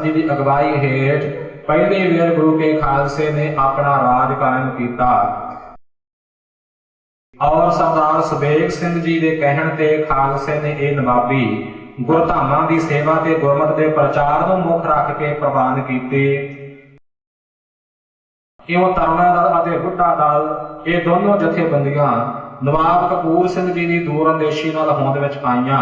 ਸਿੰਘ ਜੀ ਦੀ ਅਗਵਾਈ ਹੇਠ ਪਹਿਲੀ ਵੇਰ ਗੁਰੂ ਕੇ ਖਾਲਸੇ ਨੇ ਆਪਣਾ ਰਾਜ ਕਾਇਮ ਕੀਤਾ। ਔਰ ਸਰਦਾਰ ਸੁਬੇਗ ਸਿੰਘ ਜੀ ਦੇ ਕਹਿਣ ਤੇ ਖਾਲਸੇ ਨੇ ਇਹ ਨਵਾਬੀ ਗੁਰਧਾਮਾਂ ਦੀ ਸੇਵਾ ਤੇ ਗੁਰਮਤਿ ਦੇ ਪ੍ਰਚਾਰ ਨੂੰ ਮੁੱਖ ਰੱਖ ਕੇ ਪ੍ਰਵਾਨ ਕੀਤੇ। ਇਉਂ ਤਰਨਾ ਦਲ ਅਤੇ ਹੁੱਟਾ ਦਲ ਇਹ ਦੋਨੋਂ ਜਥੇਬੰਦੀਆਂ ਨਵਾਬ ਕਪੂਰ ਸਿੰਘ ਜੀ ਦੀ ਦੂਰ ਅੰਦੇਸ਼ੀ ਨਾਲ ਹੋਂਦ ਵਿੱਚ ਆਈਆਂ।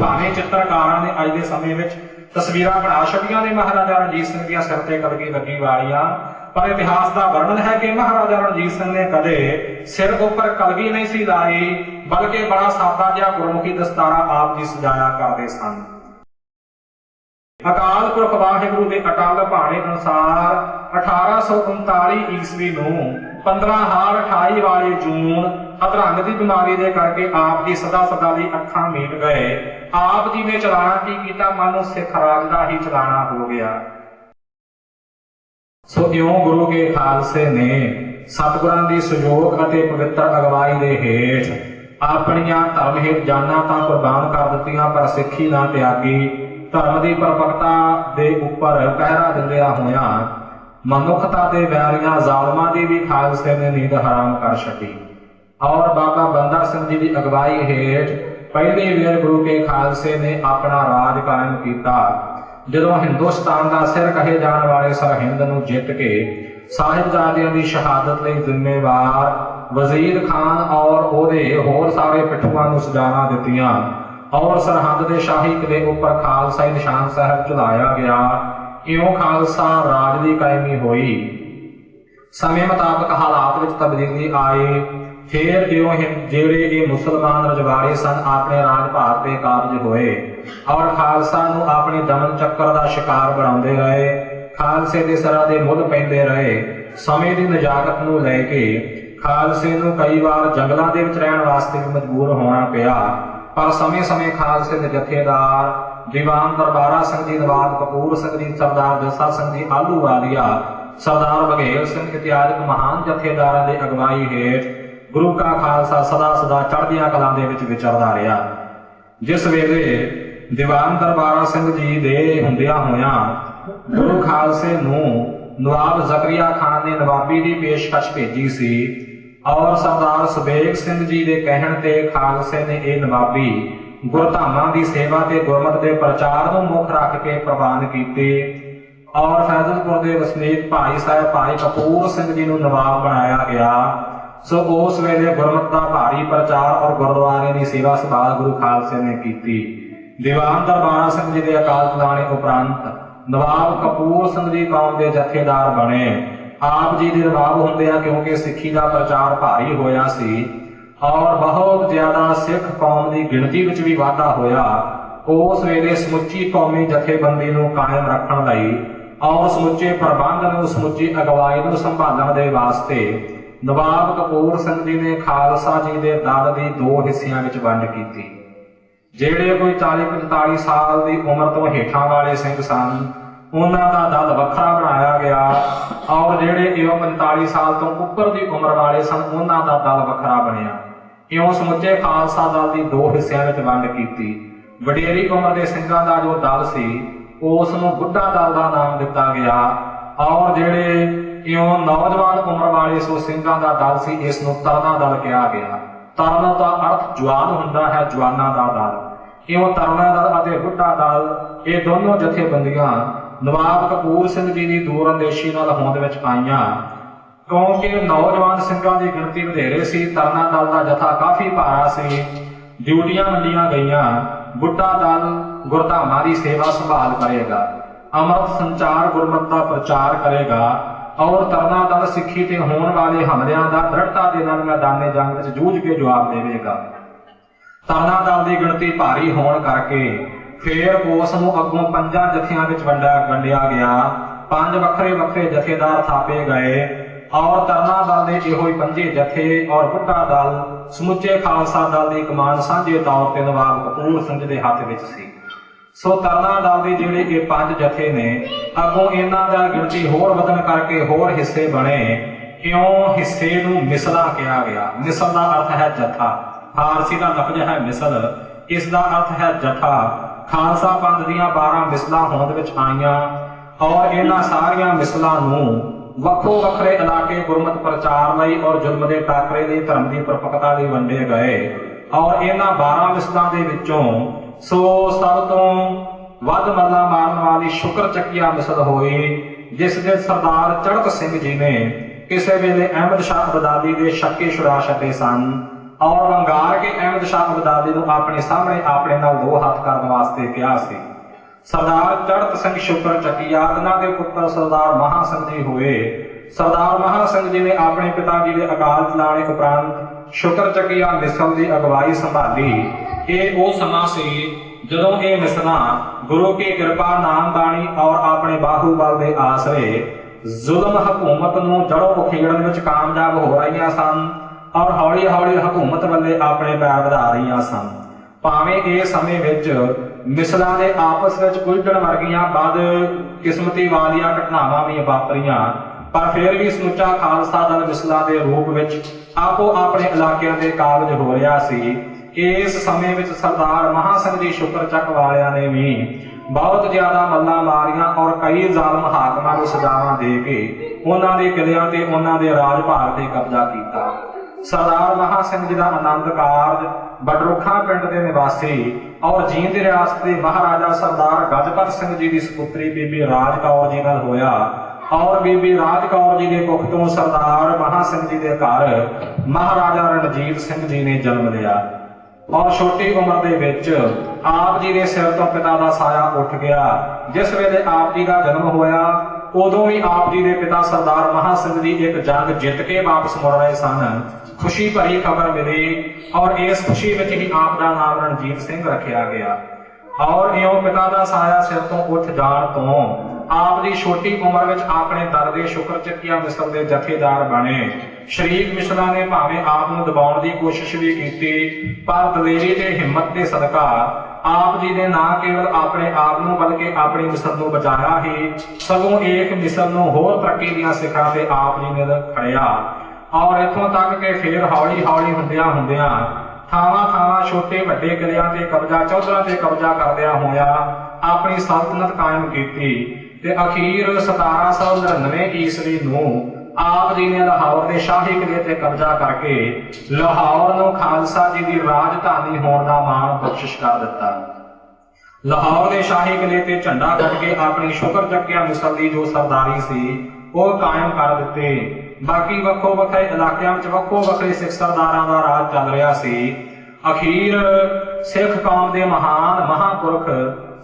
ਭਾਵੇਂ ਚਿੱਤਰਕਾਰਾਂ ਨੇ ਅੱਜ ਦੇ ਸਮੇਂ ਵਿੱਚ ਤਸਵੀਰਾਂ ਬਣਾ ਛੱਡੀਆਂ ਨੇ। ਮਹਾਰਾਜਾ ਰਣਜੀਤ ਸਿੰਘ ਦੀਆਂ ਸਿਰ ਤੇ ਕਲਗੀ ਲੱਗੀ ਵਾਲੀਆਂ। ਪਰ ਇਤਿਹਾਸ ਦਾ ਵਰਣਨ ਹੈ ਕਿ ਮਹਾਰਾਜਾ ਰਣਜੀਤ ਸਿੰਘ ਨੇ ਕਦੇ ਸਿਰ ਉੱਪਰ ਕਲਗੀ ਨਹੀਂ ਸੀ ਲਾਈ, ਬਲਕਿ ਬੜਾ ਸਾਦਾ ਜਿਹਾ ਗੁਰਮੁਖੀ ਦਸਤਾਰਾ ਆਪ ਜੀ ਸਜਾਇਆ ਕਰਦੇ ਸਨ। ਅਕਾਲ ਪੁਰਖ ਵਾਹਿਗੁਰੂ ਦੇ ਅਟਲ ਭਾਣੇ ਅਨੁਸਾਰ 1839 ਈਸਵੀ ਨੂੰ 15 ਹਾਰ 28 ਵਾਲੇ ਜੂਨ ਅਧਰੰਗ ਦੀ ਬਿਮਾਰੀ ਦੇ ਕਰਕੇ ਆਪ ਜੀ ਸਦਾ ਸਦਾ ਲਈ ਅੱਖਾਂ ਮੀਟ ਗਏ। ਆਪ ਜੀ ਨੇ ਚਲਾਣਾ ਕੀ ਕੀਤਾ? ਮਨ ਨੂੰ ਸਿੱਖ ਰਾਜ ਦਾ ਹੀ ਚਲਾਣਾ ਹੋ ਗਿਆ। ਸੋ ਇਉਂ ਗੁਰੂ ਕੇ ਖਾਲਸੇ ਨੇ ਸਤਿਗੁਰਾਂ ਦੀ ਸਹਿਯੋਗ ਅਤੇ ਪਵਿੱਤਰ ਅਗਵਾਈ ਦੇ ਹੇਠ ਆਪਣੀਆਂ ਧਰਮ ਹੇਤ ਜਾਨਾਂ ਤਾਂ ਕੁਰਬਾਨ ਕਰ ਦਿੱਤੀਆਂ, ਪਰ ਸਿੱਖੀ ਨਾ ਤਿਆਗੀ। ਧਰਮ ਦੀ ਪਰਪਕਤਾ ਦੇ ਉੱਪਰ ਪਹਿਰਾ ਦਿੰਦਿਆਂ ਹੋਇਆਂ ਮਨੁੱਖਤਾ ਦੇ ਵੈਰੀਆਂ ਜ਼ਾਲਮਾਂ ਦੀ ਵੀ ਖਾਲਸੇ ਨੇ ਨੀਂਦ ਹਰਾਮ ਕਰ ਛੱਡੀ। ਔਰ ਬਾਬਾ ਬੰਦਾ ਸਿੰਘ ਜੀ ਦੀ ਅਗਵਾਈ ਹੇਠ ਪਹਿਲੀ ਵੇਰ ਗੁਰੂ ਕੇ ਖਾਲਸੇ ਨੇ ਆਪਣਾ ਰਾਜ ਕਾਇਮ ਕੀਤਾ। ਜਦੋਂ ਹਿੰਦੁਸਤਾਨ ਦਾ ਸਿਰ ਕਹੇ ਜਾਣ ਵਾਲੇ ਸਰਹਿੰਦ ਨੂੰ ਜਿੱਤ ਕੇ ਸਾਹਿਬਜ਼ਾਦਿਆਂ ਦੀ ਸ਼ਹਾਦਤ ਲਈ ਜ਼ਿੰਮੇਵਾਰ ਵਜ਼ੀਰ ਖਾਨ ਔਰ ਉਹਦੇ ਹੋਰ ਸਾਰੇ ਪਿੱਠੂਆਂ ਨੂੰ ਸਜ਼ਾਵਾਂ ਦਿੱਤੀਆਂ। ਔਰ ਸਰਹੰਦ ਦੇ ਸ਼ਾਹੀ ਕਿਲੇ ਉੱਪਰ ਖਾਲਸਾ ਨਿਸ਼ਾਨ ਸਾਹਿਬ ਚਲਾਇਆ ਗਿਆ। ਇਉਂ ਖਾਲਸਾ ਰਾਜ ਦੀ ਕਾਇਮੀ ਹੋਈ? ਸਮੇਂ ਮੁਤਾਬਕ ਹਾਲਾਤ ਵਿੱਚ ਤਬਦੀਲੀ ਆਈ। ਫਿਰ ਇਉਂ ਜਿਹੜੇ ਇਹ ਮੁਸਲਮਾਨ ਰਜਵਾੜੇ ਸਨ, ਆਪਣੇ ਰਾਜ ਭਾਗ ਤੇ ਕਾਬਜ ਹੋਏ ਔਰ ਖਾਲਸਾ ਨੂੰ ਆਪਣੇ ਦਮਨ ਚੱਕਰ ਦਾ ਸ਼ਿਕਾਰ ਬਣਾਉਂਦੇ ਰਹੇ, ਖਾਲਸੇ ਦੇ ਸਰਾਂ ਦੇ ਮੁੱਲ ਪੈਂਦੇ ਰਹੇ, ਸਮੇਂ ਦੀ ਨਜਾਕਤ ਨੂੰ ਲੈ ਕੇ ਖਾਲਸੇ ਨੂੰ ਕਈ ਵਾਰ ਜੰਗਲਾਂ ਦੇ ਵਿੱਚ ਰਹਿਣ ਵਾਸਤੇ ਮਜਬੂਰ ਹੋਣਾ ਪਿਆ। ਪਰ ਸਮੇਂ-ਸਮੇਂ ਖਾਲਸੇ ਦੇ ਜਥੇਦਾਰ ਦੀਵਾਨ ਦਰਬਾਰਾ ਸਿੰਘ ਜੀ ਨਵਾਬ ਕਪੂਰ ਸਿੰਘ ਜੀ, ਸਰਦਾਰ ਜੱਸਾ ਸਿੰਘ ਜੀ, ਆਲੂ ਵਾਲੀਆ, ਸਰਦਾਰ ਬਘੇਲ ਸਿੰਘ ਇਤਿਆਦਿਕ ਮਹਾਨ ਜਥੇਦਾਰਾਂ ਦੀ ਅਗਵਾਈ ਹੇਠ ਗੁਰੂ ਕਾ ਖਾਲਸਾ ਸਦਾ ਸਦਾ ਚੜ੍ਹਦੀਆਂ ਕਲਾਂ ਦੇ ਵਿੱਚ ਵਿਚਰਦਾ ਰਿਹਾ। ਜਿਸ ਵੇਲੇ ਦੀਵਾਨ ਦਰਬਾਰਾ ਸਿੰਘ ਜੀ ਦੇ ਹੁੰਦਿਆਂ ਹੋਇਆਂ ਗੁਰੂ ਖਾਲਸੇ ਨੂੰ ਨਵਾਬ ਜ਼ਕਰੀਆ ਖਾਨ ਨੇ ਨਵਾਬੀ ਦੀ ਪੇਸ਼ਕਸ਼ ਭੇਜੀ ਸੀ ਔਰ ਸਰਦਾਰ ਸੁਬੇਗ ਸਿੰਘ ਜੀ ਦੇ ਕਹਿਣ ਤੇ ਖਾਲਸੇ ਨੇ ਇਹ ਨਵਾਬੀ ਗੁਰਧਾਮਾਂ ਦੀ ਸੇਵਾ ਤੇ ਗੁਰਮਤਿ ਦੇ ਪ੍ਰਚਾਰ ਨੂੰ ਮੁੱਖ ਰੱਖ ਕੇ ਪ੍ਰਵਾਨ ਕੀਤੇ। ਔਰ ਫੈਜ਼ਲਪੁਰ ਦੇ ਵਸਨੀਕ ਭਾਈ ਸਾਹਿਬ, ਭਾਈ ਕਪੂਰ ਸਿੰਘ ਜੀ ਨੂੰ ਨਵਾਬ ਬਣਾਇਆ ਗਿਆ। ਸੋ ਉਸ ਵੇਲੇ ਗੁਰਮਤਿ ਦਾ ਭਾਰੀ ਪ੍ਰਚਾਰ ਔਰ ਗੁਰਦੁਆਰੇ ਦੀ ਸੇਵਾ ਸੰਭਾਲ ਗੁਰੂ ਖਾਲਸੇ ਨੇ ਕੀਤੀ। ਦੀਵਾਨ ਦਰਬਾਰਾ ਸਿੰਘ ਜੀ ਦੇ ਅਕਾਲ ਚਲਾਣੇ ਉਪਰੰਤ ਨਵਾਬ ਕਪੂਰ ਸਿੰਘ ਜੀ ਕੌਮ ਦੇ ਜਥੇਦਾਰ ਬਣੇ। ਆਪ ਜੀ ਦੇ ਨਵਾਬ ਹੁੰਦੇ ਆ ਕਿਉਂਕਿ ਸਿੱਖੀ ਦਾ ਪ੍ਰਚਾਰ ਭਾਰੀ ਹੋਇਆ ਸੀ। ਔਰ ਬਹੁਤ ਜ਼ਿਆਦਾ ਸਿੱਖ ਕੌਮ ਦੀ ਗਿਣਤੀ ਵਿੱਚ ਵੀ ਵਾਧਾ ਹੋਇਆ। ਉਸ ਵੇਲੇ ਸਮੁੱਚੀ ਕੌਮੀ ਜਥੇਬੰਦੀ ਨੂੰ ਕਾਇਮ ਰੱਖਣ ਲਈ ਔਰ ਸਮੁੱਚੇ ਪ੍ਰਬੰਧ ਨੂੰ, ਸਮੁੱਚੀ ਅਗਵਾਈ ਨੂੰ ਸੰਭਾਲਣ ਦੇ ਵਾਸਤੇ ਨਵਾਬ ਕਪੂਰ ਸਿੰਘ ਜੀ ਨੇ ਖਾਲਸਾ ਜੀ ਦੇ ਦਲ ਦੀ ਦੋ ਹਿੱਸਿਆਂ ਵਿੱਚ ਵੰਡ ਕੀਤੀ। ਜਿਹੜੇ ਕੋਈ 40 45 ਸਾਲ ਦੀ ਉਮਰ ਤੋਂ ਹੇਠਾਂ ਵਾਲੇ ਸਿੰਘ ਸਨ, ਉਹਨਾਂ ਦਾ ਦਲ ਵੱਖਰਾ ਬਣਾਇਆ ਗਿਆ ਔਰ ਜਿਹੜੇ ਇਹ 45 ਸਾਲ ਤੋਂ ਉੱਪਰ ਦੀ ਉਮਰ ਵਾਲੇ ਸਨ, ਉਹਨਾਂ ਦਾ ਦਲ ਵੱਖਰਾ ਬਣਿਆ। ਇਉਂ ਸਮੁੱਚੇ ਖਾਲਸਾ ਦਲ ਦੀ ਦੋ ਹਿੱਸਿਆਂ ਵਿੱਚ ਵੰਡ ਕੀਤੀ। ਵਡੇਰੀ ਉਮਰ ਦੇ ਸਿੰਘਾਂ ਦਾ ਜੋ ਦਲ ਸੀ ਉਸ ਨੂੰ ਬੁੱਢਾ ਦਲ ਦਾ ਨਾਮ ਦਿੱਤਾ ਗਿਆ। ਔਰ ਜਿਹੜੇ ਇਉਂ ਨੌਜਵਾਨ ਉਮਰ ਵਾਲੇ ਸੋ ਸਿੰਘਾਂ ਦਾ ਦਲ ਸੀ ਇਸ ਨੂੰ ਤਰਨਾ ਦਲ ਕਿਹਾ ਗਿਆ। ਤਰਨਾ ਦਾ ਅਰਥ ਜਵਾਨ ਹੁੰਦਾ ਹੈ, ਜਵਾਨਾਂ ਦਾ ਦਲ। ਇਉਂ ਤਰਨਾ ਦਲ ਅਤੇ ਬੁੱਢਾ ਦਲ, ਇਹ ਦੋਨੋਂ ਜਥੇਬੰਦੀਆਂ ਨਵਾਬ ਕਪੂਰ ਸਿੰਘ ਜੀ ਦੀ ਦੂਰ ਅੰਦੇਸ਼ੀ ਨਾਲ ਹੋਂਦ ਵਿੱਚ ਆਈਆਂ। ਕਿਉਂਕਿ ਨੌਜਵਾਨ ਸਿੰਘਾਂ ਦੀ ਗਿਣਤੀ ਵਧੇਰੇ ਸੀ, ਤਰਨਾ ਦਲ ਦਾ ਜਥਾ ਕਾਫੀ ਭਾਰਾ ਸੀ। ਡਿਊਟੀਆਂ ਵੰਡੀਆਂ ਗਈਆਂ। ਬੁੱਢਾ ਦਲ ਗੁਰਧਾਮਾਂ ਦੀ ਸੇਵਾ ਸੰਭਾਲ ਕਰੇਗਾ। ਅੰਮ੍ਰਿਤ ਸੰਚਾਰ ਗੁਰਮਤਿ ਦਾ ਪ੍ਰਚਾਰ ਕਰੇਗਾ। ਔਰ ਤਰਨਾ ਦਲ ਸਿੱਖੀ ਤੇ ਹੋਣ ਵਾਲੇ ਹਮਲਿਆਂ ਦਾ ਦ੍ਰਿੜਤਾ ਦੇ ਨਾਲ ਮੈਦਾਨੇ ਜੰਗ ਵਿੱਚ ਜੂਝ ਕੇ ਜਵਾਬ ਦੇਵੇਗਾ। ਤਰਨਾ ਦਲ ਦੀ ਗਿਣਤੀ ਭਾਰੀ ਹੋਣ ਕਰਕੇ ਫੇਰ ਉਸ ਨੂੰ ਅੱਗੋਂ ਪੰਜਾਂ ਜਥਿਆਂ ਵਿੱਚ ਵੰਡਿਆ ਵੰਡਿਆ ਗਿਆ। ਪੰਜ ਵੱਖਰੇ ਵੱਖਰੇ ਜਥੇਦਾਰ ਥਾਪੇ ਗਏ। ਔਰ ਤਰਨਾ ਦਲ ਦੇ ਇਹੋ ਹੀ ਪੰਜੇ ਜਥੇ ਔਰ ਬੁੱਢਾ ਦਲ, ਸਮੁੱਚੇ ਖਾਲਸਾ ਦਲ ਦੀ ਕਮਾਨ ਸਾਂਝੇ ਤੌਰ ਤੇ ਨਵਾਬ ਕਪੂਰ ਸਿੰਘ ਦੇ ਹੱਥ ਵਿੱਚ ਸੀ। ਸੋ ਤਰਨਾ ਦਲ ਦੇ ਜਿਹੜੇ ਇਹ ਪੰਜ ਜਥੇ ਨੇ, ਅੱਗੋਂ ਇਹਨਾਂ ਦਾ ਗਿਣਤੀ ਹੋਰ ਵਧਣ ਕਰਕੇ ਹੋਰ ਹਿੱਸੇ ਬਣੇ। ਕਿਉਂ ਹਿੱਸੇ ਨੂੰ ਮਿਸਲਾ ਕਿਹਾ ਗਿਆ। ਮਿਸਲ ਦਾ ਅਰਥ ਹੈ ਜਥਾ। ਫਾਰਸੀ ਦਾ ਲਫ਼ਜ਼ ਹੈ ਮਿਸਲ। ਇਸ ਦਾ ਅਰਥ ਹੈ ਜਥਾ। ਖਾਲਸਾ ਪੰਥ ਦੀਆਂ 12 ਮਿਸਲਾਂ ਹੋਂਦ ਵਿੱਚ ਆਈਆਂ ਔਰ ਇਹਨਾਂ ਸਾਰੀਆਂ ਮਿਸਲਾਂ ਨੂੰ ਵੱਖੋ ਵੱਖਰੇ ਇਲਾਕੇ ਗੁਰਮਤ ਪ੍ਰਚਾਰ ਲਈ ਔਰ ਜ਼ੁਲਮ ਦੇ ਟਾਕਰੇ ਲਈ ਧਰਮ ਦੀ ਪਰਪਕਤਾ ਲਈ ਵੰਡੇ ਗਏ ਔਰ ਇਹਨਾਂ 12 ਮਿਸਲਾਂ ਦੇ ਵਿੱਚੋਂ ਸੋ ਸਭ ਤੋਂ ਵੱਧ ਮੱਲਾ ਮਾਰਨ ਵਾਲੀ ਸ਼ੁਕਰ ਚੱਕੀਆ ਮਿਸਲ ਹੋਈ, ਜਿਸ ਦੇ ਸਰਦਾਰ ਚੜਕ ਸਿੰਘ ਜੀ ਨੇ ਕਿਸੇ ਵੇਲੇ ਅਹਿਮਦ ਸ਼ਾਹ ਅਬਦਾਲੀ ਦੇ ਸ਼ੱਕੇ ਛੁਡਾ ਛੱਡੇ ਸਨ ਔਰ ਵੰਗਾਰ ਕੇ ਅਹਿਮਦ ਸ਼ਾਹ ਅਬਦਾਲੀ ਨੂੰ ਆਪਣੇ ਸਾਹਮਣੇ ਆਪਣੇ ਨਾਲ ਦੋ ਹੱਥ ਕਰਨ ਵਾਸਤੇ ਕਿਹਾ ਸੀ। ਸਰਦਾਰ ਚੜਤ ਸਿੰਘ ਸ਼ੁਕਰ ਚੱਕੀਆ ਦੇ ਪੁੱਤਰ ਸਰਦਾਰ ਮਹਾ ਸਿੰਘ ਜੀ ਹੋਏ। ਸਰਦਾਰ ਮਹਾ ਸਿੰਘ ਜੀ ਨੇ ਆਪਣੇ ਪਿਤਾ ਜੀ ਦੇ ਅਕਾਲ ਚਲਾਣੇ ਉਪਰੰਤ ਸ਼ੁਕਰ ਚੱਕੀਆ ਮਿਸਲ ਦੀ ਅਗਵਾਈ ਸੰਭਾਲੀ। ਇਹ ਉਹ ਸਮਾਂ ਸੀ ਜਦੋਂ ਇਹ ਮਿਸਲਾਂ ਗੁਰੂ ਕੀ ਕਿਰਪਾ ਨਾਮ ਨਾਮਦਾਨੀ ਔਰ ਆਪਣੇ ਬਾਹੂਬਲ ਦੇ ਆਸਰੇ ਜ਼ੁਲਮ ਹਕੂਮਤ ਨੂੰ ਜੜੋਂ ਉਖੇੜਨ ਵਿੱਚ ਕਾਮਯਾਬ ਹੋ ਰਹੀਆਂ ਸਨ ਔਰ ਹੌਲੀ ਹੌਲੀ ਹਕੂਮਤ ਵੱਲੇ ਆਪਣੇ ਪੈਰ ਵਧਾ ਰਹੀਆਂ ਸਨ। ਭਾਵੇਂ ਇਹ ਸਮੇਂ ਵਿੱਚ ਮਿਸਲਾਂ ਦੇ ਆਪਸ ਵਿੱਚ ਉਲਝਣ ਵਰਗੀਆਂ ਬਦ ਕਿਸਮਤੀ ਵਾਲੀਆਂ ਘਟਨਾਵਾਂ ਵੀ ਵਾਪਰੀਆਂ। ਪਰ ਫਿਰ ਵੀ ਸਮੁੱਚਾ ਖਾਲਸਾ ਦਲ ਮਿਸਲਾਂ ਦੇ ਰੂਪ ਵਿੱਚ ਆਪੋ ਆਪਣੇ ਇਲਾਕਿਆਂ ਦੇ ਕਾਬਜ ਹੋ ਰਿਹਾ ਸੀ। ਇਸ ਸਮੇਂ ਵਿੱਚ ਸਰਦਾਰ ਮਹਾ ਸਿੰਘ ਜੀ ਸ਼ੁਕਰ ਚੱਕ ਵਾਲਿਆਂ ਨੇ ਵੀ ਬਹੁਤ ਜ਼ਿਆਦਾ ਮੱਲਾਂ ਮਾਰੀਆਂ ਔਰ ਕਈ ਜ਼ਾਲਮ ਹਾਕਮਾਂ ਨੂੰ ਸਜ਼ਾਵਾਂ ਦੇ ਕੇ ਉਹਨਾਂ ਦੇ ਕਿਲਿਆਂ ਤੇ ਉਹਨਾਂ ਦੇ ਰਾਜ ਭਾਗ ਤੇ ਕਬਜ਼ਾ ਕੀਤਾ। ਸਰਦਾਰ ਮਹਾ ਸਿੰਘ ਜੀ ਦਾ ਆਨੰਦ ਕਾਰਜ ਬਡਰੁੱਖਾਂ ਪਿੰਡ ਦੇ ਨਿਵਾਸੀ ਔਰ ਜੀਂਦ ਰਿਆਸਤ ਦੇ ਮਹਾਰਾਜਾ ਸਰਦਾਰ ਗਜਪਤ ਸਿੰਘ ਜੀ ਦੀ ਸੁਪੁੱਤਰੀ ਬੀਬੀ ਰਾਜ ਕੌਰ ਜੀ ਨਾਲ ਹੋਇਆ ਔਰ ਬੀਬੀ ਰਾਜ ਕੌਰ ਜੀ ਦੇ ਕੁੱਖ ਤੋਂ ਸਰਦਾਰ ਮਹਾ ਸਿੰਘ ਜੀ ਦੇ ਘਰ ਮਹਾਰਾਜਾ ਰਣਜੀਤ ਸਿੰਘ ਜੀ ਨੇ ਜਨਮ ਲਿਆ। ਔਰ ਛੋਟੀ ਉਮਰ ਦੇ ਵਿੱਚ ਆਪ ਜੀ ਦੇ ਸਿਰ ਤੋਂ ਪਿਤਾ ਦਾ ਸਾਇਆ ਉੱਠ ਗਿਆ, ਜਿਸ ਵੇਲੇ ਆਪ ਜੀ ਦਾ ਜਨਮ ਹੋਇਆ ਉਦੋਂ ਹੀ ਆਪ ਜੀ ਦੇ ਪਿਤਾ ਸਰਦਾਰ ਮਹਾ ਸਿੰਘ ਜੀ ਇੱਕ ਜੰਗ ਜਿੱਤ ਕੇ ਵਾਪਸ ਮੁੜ ਰਹੇ ਸਨ। ਖੁਸ਼ੀ ਭਰੀ ਖਬਰ ਮਿਲੀ ਔਰ ਇਸ ਖੁਸ਼ੀ ਵਿੱਚ ਹੀ ਆਪ ਦਾ ਨਾਮ ਰਣਜੀਤ ਸਿੰਘ ਰੱਖਿਆ ਗਿਆ। ਔਰ ਇਉਂ ਪਿਤਾ ਦਾ ਸਾਇਆ ਸਿਰ ਤੋਂ ਉੱਠ ਜਾਣ ਤੋਂ ਆਪ ਦੀ ਛੋਟੀ ਉਮਰ ਵਿੱਚ ਆਪਣੇ ਦਰ ਦੇ ਸ਼ੁਕਰ ਚੱਕੀਆ ਮਿਸਲ ਦੇ ਜਥੇਦਾਰ ਬਣੇ। ਸ਼ਰੀਕ ਮਿਸ਼ਰਾ ਨੇ ਭਾਵੇਂ ਆਪ ਨੂੰ ਦਬਾਉਣ ਦੀ ਕੋਸ਼ਿਸ਼ ਵੀ ਕੀਤੀ, ਪਰ ਦਲੇਰੀ ਤੇ ਹਿੰਮਤ ਦੇ ਸਦਕਾ ਆਪ ਜੀ ਨੇ ਨਾ ਕੇਵਲ ਆਪਣੇ ਆਪ ਨੂੰ, ਬਲਕਿ ਆਪਣੀ ਮਿਸਲ ਨੂੰ ਬਚਾਇਆ ਹੀ, ਸਗੋਂ ਇੱਕ ਮਿਸਲ ਨੂੰ ਹੋਰ ਤਰੱਕੀ ਦੀਆਂ ਸਿਖਰਾਂ ਤੇ ਆਪ ਜੀ ਨੇ ਖੜਿਆ। ਔਰ ਇੱਥੋਂ ਤੱਕ ਕਿ ਫੇਰ ਹੌਲੀ ਹੌਲੀ ਹੁੰਦਿਆਂ ਹੁੰਦਿਆਂ ਥਾਵਾਂ ਥਾਵਾਂ ਛੋਟੇ ਵੱਡੇ ਕਿਲਿਆਂ ਤੇ ਕਬਜ਼ਾ, ਚੌਧਰਾਂ ਤੇ ਕਬਜ਼ਾ ਕਰਦਿਆਂ ਹੋਇਆ ਆਪਣੀ ਸਲਤਨਤ ਕਾਇਮ ਕੀਤੀ। ਤੇ ਅਖੀਰ 1799 ਈਸਵੀ ਨੂੰ ਆਪ ਜੀ ਨੇ ਲਾਹੌਰ ਦੇ ਸ਼ਾਹੀ ਕਿਲੇ ਤੇ ਕਬਜ਼ਾ ਕਰਕੇ ਲਾਹੌਰ ਨੂੰ ਖਾਲਸਾ ਜੀ ਦੀ ਰਾਜਧਾਨੀ ਹੋਣ ਦਾ ਮਾਣ ਬਖਸ਼ਿਸ਼ ਕਰ ਦਿੱਤਾ। ਲਾਹੌਰ ਦੇ ਸ਼ਾਹੀ ਕਿਲੇ ਤੇ ਝੰਡਾ ਕੱਢ ਕੇ ਆਪਣੀ ਸ਼ੁਕਰ ਚੱਕਿਆ ਮਿਸਲ ਜੋ ਸਰਦਾਰੀ ਸੀ, ਉਹ ਕਾਇਮ ਕਰ ਦਿੱਤੇ। ਬਾਕੀ ਵੱਖੋ ਵੱਖਰੇ ਇਲਾਕਿਆਂ ਵਿੱਚ ਵੱਖੋ ਵੱਖਰੇ ਸਿੱਖ ਸਰਦਾਰਾਂ ਦਾ ਰਾਜ ਚੱਲ ਰਿਹਾ ਸੀ। ਅਖੀਰ ਸਿੱਖ ਕੌਮ ਦੇ ਮਹਾਨ ਮਹਾਪੁਰਖ